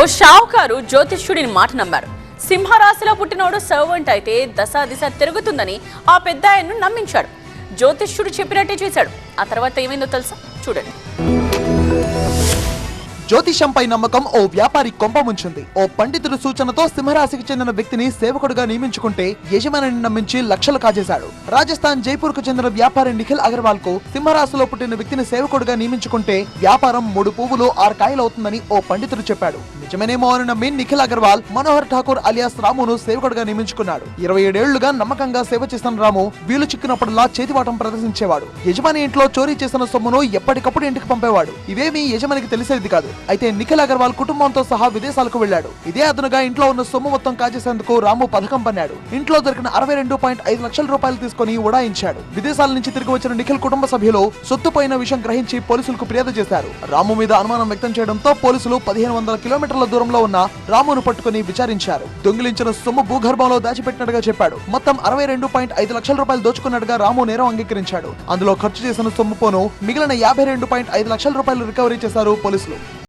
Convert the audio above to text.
ఓ షావుకారు జ్యోతిష్యుడిని మాట నమ్మారు. సింహరాశిలో పుట్టినోడు సర్వెంట్ అయితే దశ దిశ తిరుగుతుందని ఆ పెద్ద ఆయన్ను నమ్మించాడు. జ్యోతిష్యుడు చెప్పినట్టే చేశాడు. ఆ తర్వాత ఏమైందో తెలుసా? చూడండి. జ్యోతిషంపై నమ్మకం ఓ వ్యాపారి కొంప ముంచింది. ఓ పండితుడి సూచనతో సింహరాశికి చెందిన వ్యక్తిని సేవకుడుగా నియమించుకుంటే యజమానిని నమ్మించి లక్షలు కాజేశాడు. రాజస్థాన్ జైపూర్కు చెందిన వ్యాపారి నిఖిల్ అగర్వాల్కు సింహరాశిలో పుట్టిన వ్యక్తిని సేవకుడుగా నియమించుకుంటే వ్యాపారం మూడు పువ్వులు ఆరు కాయలవుతుందని ఓ పండితుడు చెప్పాడు. నిజమేనేమో అని నమ్మి నిఖిల్ అగర్వాల్ మనోహర్ ఠాకూర్ అలియాస్ రామును సేవకుడుగా నియమించుకున్నాడు. ఇరవై ఏడేళ్ళుగా నమ్మకంగా సేవ చేసిన రాము వీలు చిక్కినప్పుడల్లా చేతివాటం ప్రదర్శించేవాడు. యజమాని ఇంట్లో చోరీ చేసిన సొమ్మును ఎప్పటికప్పుడు ఇంటికి పంపేవాడు. ఇవేమీ యజమానికి తెలిసేది కాదు. అయితే నిఖిల్ అగర్వాల్ కుటుంబంతో సహా విదేశాలకు వెళ్ళాడు. ఇదే అదనుగా ఇంట్లో ఉన్న సొమ్ము మొత్తం కాజేసేందుకు రాము పథకం పన్నాడు. ఇంట్లో దొరికిన అరవై రెండు పాయింట్ ఐదు లక్షల రూపాయలు తీసుకుని ఉడాయించాడు. విదేశాల నుంచి తిరిగి వచ్చిన నిఖిల్ కుటుంబ సభ్యులు సొత్తు పోయిన విషయం గ్రహించి పోలీసులకు ఫిర్యాదు చేశారు. రాము మీద అనుమానం వ్యక్తం చేయడంతో పోలీసులు పదిహేను వందల కిలోమీటర్ల దూరంలో ఉన్న రామును పట్టుకుని విచారించారు. దొంగిలించిన సొమ్ము భూగర్భంలో దాచిపెట్టినట్టుగా చెప్పాడు. మొత్తం అరవై రెండు పాయింట్ ఐదు లక్షల రూపాయలు దోచుకున్నట్టుగా రాము నేరం అంగీకరించాడు. అందులో ఖర్చు చేసిన సొమ్ము పోను మిగిలిన యాభై రెండు పాయింట్ ఐదు లక్షల రూపాయలు రికవరీ చేశారు పోలీసులు.